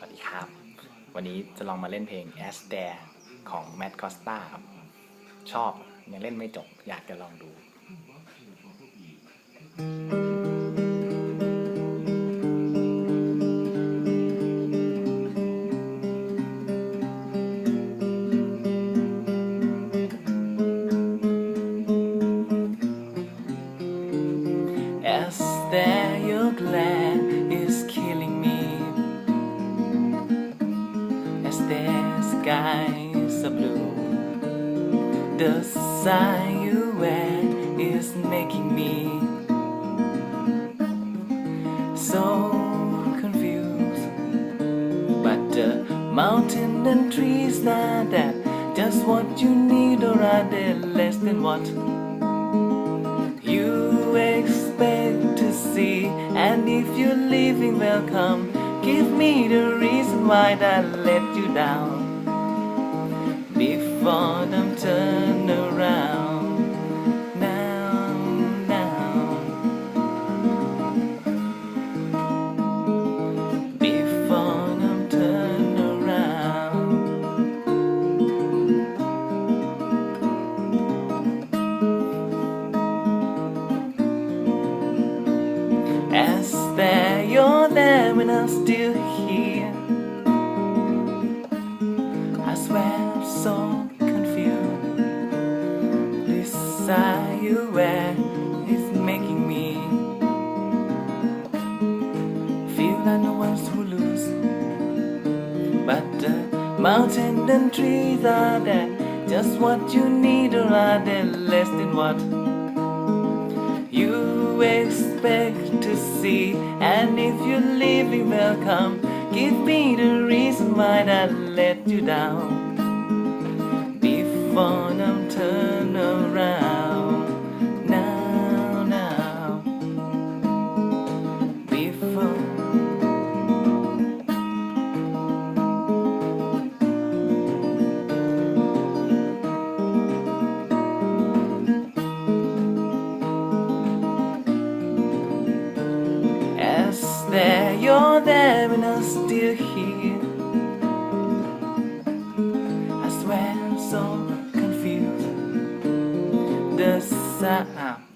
สวัสดีครับ วันนี้จะลองมาเล่นเพลง As There ของ Matt Costa ครับ ชอบ ยังเล่นไม่จบ อยากจะลองดู As there you glare is skies are blue The silhouette is making me So confused But the mountain and trees are that Just what you need or are they less than what you expect to see. And if you're leaving, welcome. Give me the reason why I let you down. Them turn around. Now, now. Before them turn around. As there, you're there when I'm still here. This silhouette is making me feel like no one's who lose. But the mountain and trees are there, just what you need, or are they less than what? you expect to see. And if you're leaving, welcome. Give me the reason why I let you down. Before I'm turn there, you're there, and I'm still here. I swear I'm so confused. The sound.